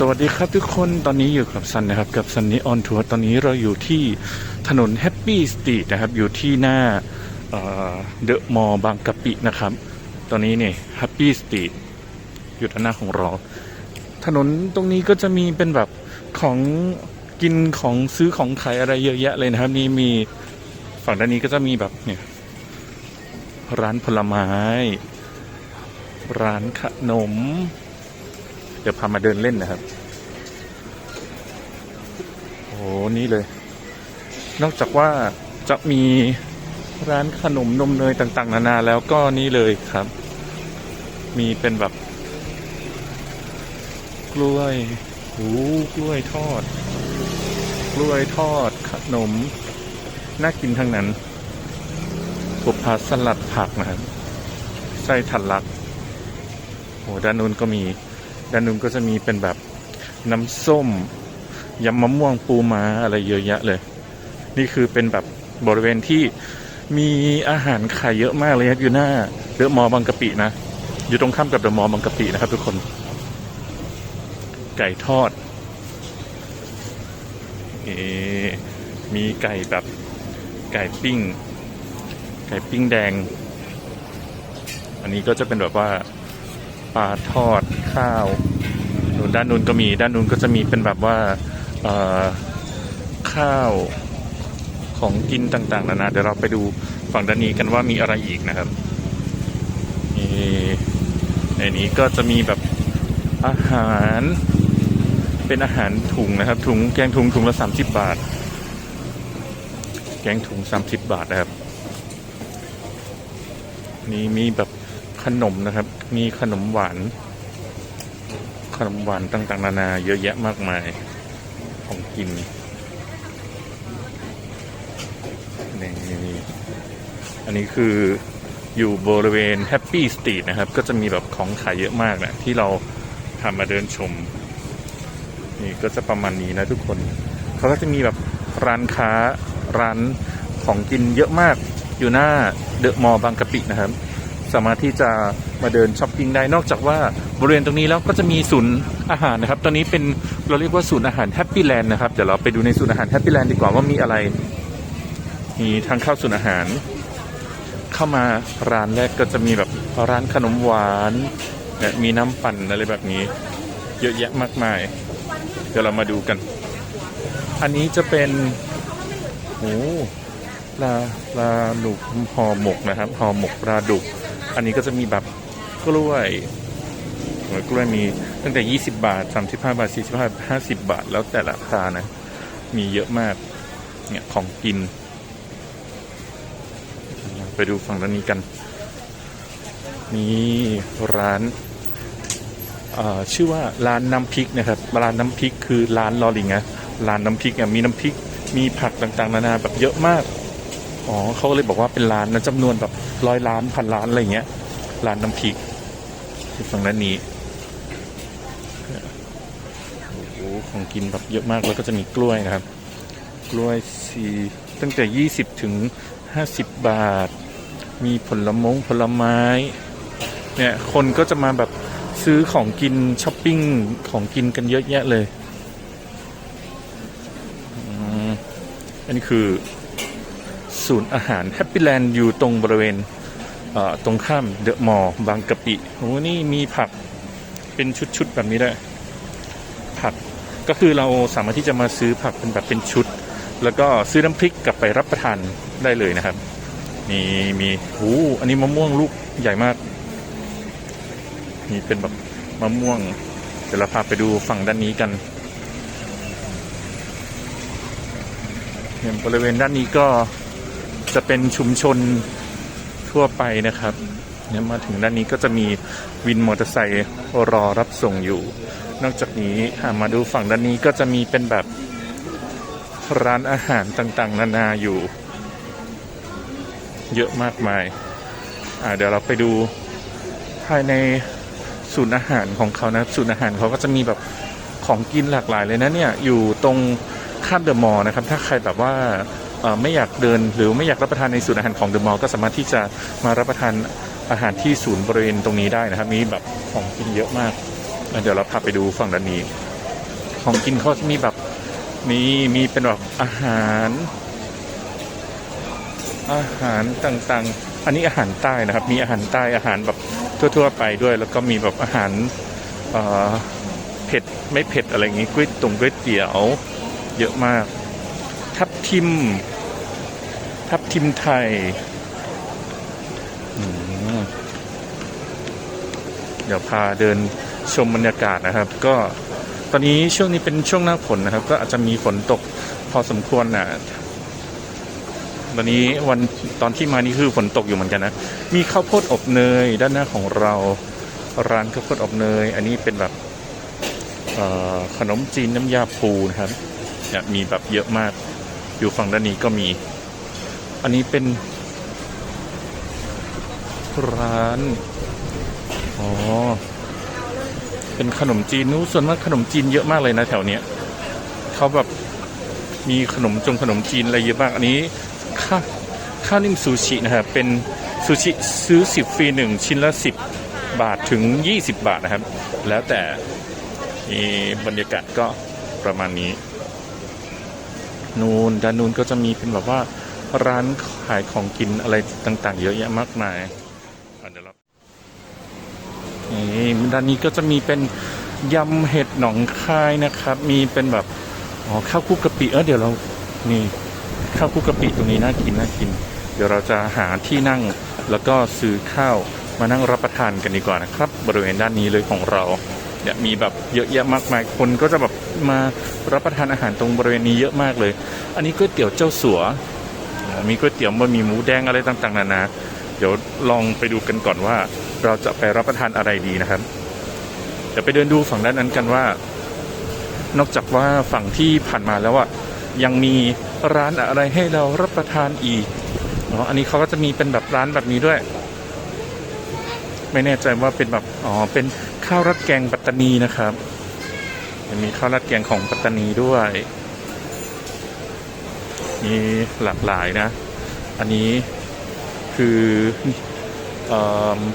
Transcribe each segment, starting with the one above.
สวัสดีครับทุกคนตอนนี้อยู่กับซันนะครับ กับซันนี่ออนทัวร์ตอนนี้เราอยู่ที่ถนนแฮปปี้สตรีทนะครับ อยู่ที่หน้าเดอะมอลล์บางกะปินะครับ ตอนนี้เนี่ยแฮปปี้สตรีทอยู่ด้านหน้าของเรา ถนนตรงนี้ก็จะมีเป็นแบบของกินของซื้อของขายอะไรเยอะแยะเลยนะครับ นี่มีฝั่งด้านนี้ก็จะมีแบบเนี่ยร้านผลไม้ ร้านขนมเดี๋ยวพามาเดินเล่นนะครับ โอ้ นี่เลย นอกจากว่าจะมีร้านขนมนมเนยต่างๆ นานาแล้วก็นี่เลยครับ มีเป็นแบบ กล้วยหูกล้วยทอด กล้วยทอดขนม น่ากินทั้งนั้นบุพาสลัดผักนะครับไส้ทันลักโอ้ด้านนู้นก็มี ด้านนู้นก็จะมีเป็นแบบน้ำส้ม ยำมะม่วงปูมาอะไรเยอะแยะเลย นี่คือเป็นแบบบริเวณที่มีอาหารขายเยอะมากเลยครับอยู่หน้าเดอะมอลล์บางกะปินะ อยู่ตรงข้ามกับเดอะมอลล์บางกะปินะครับทุกคน ไก่ทอดเอมีไก่แบบไก่ปิ้ง ไก่ปิ้งแดง อันนี้ก็จะเป็นแบบว่าปลาทอดข้าวด้านนู้นก็มีด้านนู้นก็จะมีเป็นแบบว่า ข้าวของกินต่างๆนานาเดี๋ยวเราไปดูฝั่งด้านนี้กันว่ามีอะไรอีกนะครับนในนี้ก็จะมีแบบอาหารเป็นอาหารถุงนะครับ ถุงแกงถุงถุงละสามสิบบาท แกงถุงสามสิบบาทนะครับ นี่มีแบบขนมนะครับ มีขนมหวาน ขนมหวานต่างๆ นานา เยอะแยะมากมาย ของกินนี่อันนี้คืออยู่บริเวณแฮปปี้สตรีทนะครับ ก็จะมีแบบของขายเยอะมากนะที่เราทำมาเดินชม นี่ก็จะประมาณนี้นะทุกคน เขาก็จะมีแบบร้านค้าร้านของกินเยอะมากอยู่หน้าเดอะมอลล์บางกะปินะครับ สามารถที่จะมาเดินช้อปปิ้งได้นอกจากว่า บริเวณตรงนี้แล้วก็จะมีศูนย์อาหารนะครับ ตอนนี้เป็นเราเรียกว่าศูนย์อาหารแฮปปี้แลนด์นะครับ เดี๋ยวเราไปดูในศูนย์อาหารแฮปปี้แลนด์ดีกว่าว่ามีอะไร มีทางเข้าศูนย์อาหาร เข้ามาร้านแรกก็จะมีแบบร้านขนมหวานเนี่ยมีน้ำปั่นอะไรแบบนี้ เยอะแยะมากมาย เดี๋ยวเรามาดูกัน อันนี้จะเป็นโอ้ปลาปลาดุกห่อหมกนะครับห่อหมกปลาดุก อันนี้ก็จะมีแบบกล้วย กล้วยมีตั้งแต่ 20 บาท 35 บาท 45 50 บาท แล้วแต่ราคานะ มีเยอะมาก เนี่ยของกิน ไปดูฝั่งด้านนี้กัน นี่ร้านอ่อชื่อว่าร้านน้ำพริกนะครับร้านน้ำพริกคือร้านลอลิงนะร้านน้ำพริกเนี่ยมีน้ำพริกมีผักต่างๆ นานาแบบเยอะมากอ๋อเขาเลยบอกว่าเป็นร้านนะจำนวนแบบร้อยล้านพันล้านอะไรเงี้ยร้านน้ำพริกที่ฝั่งด้านนี้โอ้โห ของกินแบบเยอะมากแล้วก็จะมีกล้วยนะครับ กล้วยสีตั้งแต่ 20 ถึง 50 บาท มีผลมงผลไม้ เนี่ย คนก็จะมาแบบซื้อของกินช้อปปิ้งของกินกันเยอะแยะเลย อันนี้คือศูนย์อาหารแฮปปี้แลนด์อยู่ตรงบริเวณตรงข้ามเดอะมอลล์บางกะปิ โอ้นี่มีผักเป็นชุด ๆ แบบนี้ด้วย ก็คือเราสามารถที่จะมาซื้อผักเป็นแบบเป็นชุด แล้วก็ซื้อน้ำพริกกลับไปรับประทานได้เลยนะครับ มีมีโอ้อันนี้มะม่วงลูกใหญ่มากนี่เป็นแบบมะม่วง เดี๋ยวเราพาไปดูฝั่งด้านนี้กันเนี่ยบริเวณด้านนี้ก็จะเป็นชุมชนทั่วไปนะครับเนี่ยมาถึงด้านนี้ก็จะมีวินมอเตอร์ไซค์รอรับส่งอยู่ นอกจากนี้ามาดูฝั่งด้านนี้ก็จะมีเป็นแบบร้านอาหารต่างๆ นานาอยู่ เยอะมากมายาเดี๋ยวเราไปดูภายในศูนย์อาหารของเขานะศูนย์อาหารเขาก็จะมีแบบของกินหลากหลายเลยนะเนี่ยอยู่ตรงข้ามเดอะมอลล์นะครับ ถ้าใครแบบว่าไม่อยากเดินหรือไม่อยากรับประทานในศูนย์อาหารของเดอะมอลล์ก็สามารถที่จะมารับประทานอาหารที่ศูนย์บริเวณตรงนี้ได้นะครับ มีแบบของกินเยอะมาก เดี๋ยวเราพาไปดูฝั่งด้านนี้ ของกินเขาจะมีแบบมีมีเป็นแบบอาหาร อาหารต่างๆ อันนี้อาหารใต้นะครับ มีอาหารใต้อาหารแบบทั่ว ๆ ไปด้วย แล้วก็มีแบบอาหารเผ็ดไม่เผ็ดอะไรอย่างงี้ก๋วยตงก๋วยเตี๋ยวเยอะมาก ทับทิม ทับทิมไทยเดี๋ยวพาเดิน ชมบรรยากาศนะครับ ก็ตอนนี้ช่วงนี้เป็นช่วงหน้าฝนนะครับ ก็อาจจะมีฝนตกพอสมควรนะวันนี้วันตอนที่มานี่คือฝนตกอยู่เหมือนกันนะ มีข้าวโพดอบเนยด้านหน้าของเราร้านข้าวโพดอบเนย อันนี้เป็นแบบขนมจีนน้ำยาปูนะครับเนี่ยมีแบบเยอะมากอยู่ฝั่งด้านนี้ก็มี อันนี้เป็น ร้าน อ๋อ เป็นขนมจีนนู้นส่วนมากขนมจีนเยอะมากเลยนะแถวเนี้ยเขาแบบมีขนมจงขนมจีนอะไรเยอะมากอันนี้ข้าวข้าวนิ่มซูชินะครับเป็นซูชิซื้อสิบฟรีหนึ่งชิ้นละสิบบาทถึงยี่สิบบาทนะครับ แล้วแต่บรรยากาศก็ประมาณนี้ นูนด้านนู้นก็จะมีเป็นแบบว่าร้านขายของกินอะไรต่างๆ เยอะแยะมากมายอะเดี๋ยวเรา นี่ด้านนี้ก็จะมีเป็นยำเห็ดหนองคายนะครับ มีเป็นแบบอ๋อข้าวคุกกะปิเออเดี๋ยวเรานี่ข้าวคุกกะปิตรงนี้น่ากินน่ากิน เดี๋ยวเราจะหาที่นั่งแล้วก็ซื้อข้าวมานั่งรับประทานกันดีกว่านะครับ บริเวณด้านนี้เลยของเราเนี่ยมีแบบเยอะแยะมากมายคนก็จะแบบมารับประทานอาหารตรงบริเวณนี้เยอะมากเลย อันนี้ก๋วยเตี๋ยวเจ้าสัวมีก๋วยเตี๋ยวบะหมี่หมูแดงอะไรต่างๆนานาเดี๋ยวลองไปดูกันก่อนว่า เราจะไปรับประทานอะไรดีนะครับ เดี๋ยวไปเดินดูฝั่งด้านนั้นกันว่า นอกจากว่าฝั่งที่ผ่านมาแล้วอะยังมีร้านอะไรให้เรารับประทานอีกอ๋ออันนี้เขาก็จะมีเป็นแบบร้านแบบนี้ด้วย ไม่แน่ใจว่าเป็นแบบอ๋อเป็นข้าวรัดแกงปัตตานีนะครับยังมีข้าวรัดแกงของปัตตานีด้วย มีหลากหลายนะ อันนี้คือ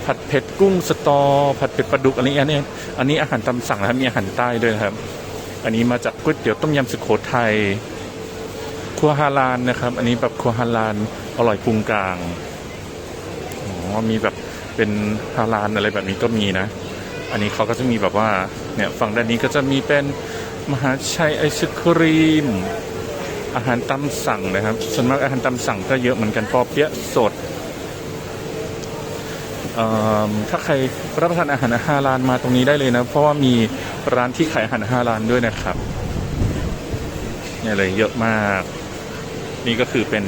ผัดเผ็ดกุ้งสตอ ผัดเผ็ดปลาดุกอันนี้อันนี้อันนี้อาหารตามสั่งนะครับมีอาหารใต้ด้วยครับ อันนี้มาจากก๋วยเตี๋ยวต้มยำสุโขทัยครัวฮาลานนะครับ อันนี้แบบครัวฮาลานอร่อยปรุงกลางอ๋อมีแบบเป็นฮาลานอะไรแบบนี้ก็มีนะ อันนี้เขาก็จะมีแบบว่าเนี่ยฝั่งด้านนี้ก็จะมีเป็นมหาชัยไอศครีม อาหารตามสั่งนะครับส่วนมากอาหารตามสั่งก็เยอะเหมือนกันปอเปี๊ยะสด ถ้าใครรับประทานอาหารฮาลานมาตรงนี้ได้เลยนะ เพราะว่ามีร้านที่ขายอาหารฮาลานด้วยนะครับเนี่ยเลยเยอะมาก นี่ก็คือเป็น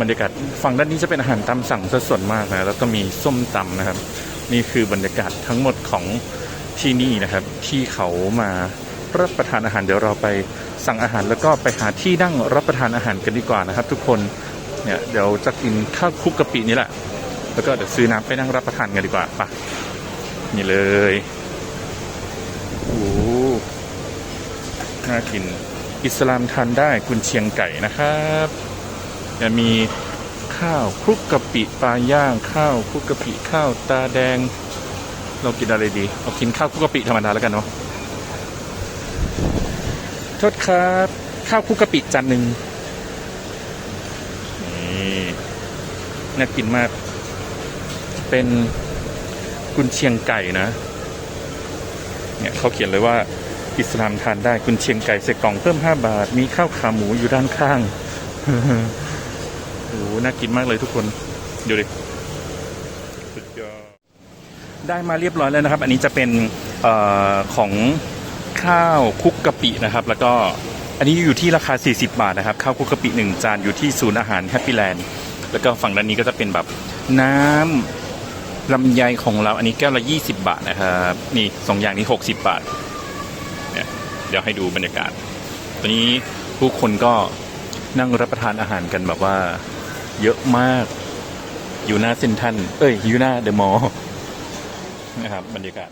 บรรยากาศฝั่งด้านนี้จะเป็นอาหารตามสั่งซะส่วนมากนะแล้วก็มีส้มตำนะครับ นี่คือบรรยากาศทั้งหมดของที่นี่นะครับ ที่เขามารับประทานอาหารเดี๋ยวเราไปสั่งอาหารแล้วก็ไปหาที่นั่งรับประทานอาหารกันดีกว่านะครับ ทุกคนเนี่ยเดี๋ยวจะกินข้าวคลุกกะปินี่แหละ แล้วก็เดี๋ยวซื้อน้ำไปนั่งรับประทานกันดีกว่าปะนี่เลยโอ้หน่ากิน อิสลามทานได้กุนเชียงไก่นะครับจะมีข้าวคลุกกะปิปลาย่างข้าวคลุกกะปิข้าวตาแดง เรากินอะไรดีเอากินข้าวคลุกกะปิธรรมดาแล้วกันเนาะโทษครับข้าวคลุกกะปิจานหนึ่งนี่น่ากินมาก เป็นกุนเชียงไก่นะ เนี่ยเขาเขียนเลยว่าอิสลามทานได้กุนเชียงไก่ใส่กล่องเพิ่ม5บาท มีข้าวขาหมูอยู่ด้านข้างโอ้โหน่ากินมากเลยทุกคนดูดิสุดยอดได้มาเรียบร้อยแล้วนะครับ อันนี้จะเป็นออของข้าวคุกกะปินะครับ แล้วก็อันนี้อยู่ที่ราคา 40 บาทนะครับ ข้าวคุกกะปิหนึ่งจานอยู่ที่ศูนย์อาหารแฮปปี้แลนด์แล้วก็ฝั่งด้านนี้ก็จะเป็นแบบน้ำ ลำไยของเราอันนี้แก้วละ20 บาทนะครับนี่สองอย่างนี้ 60 บาทเนี่ยเดี๋ยวให้ดูบรรยากาศตอนนี้ผู้คนก็นั่งรับประทานอาหารกันแบบว่า เยอะมากอยู่หน้าเซนทันเอ้ยอยู่หน้าเดอะมอลล์นะครับบรรยากาศ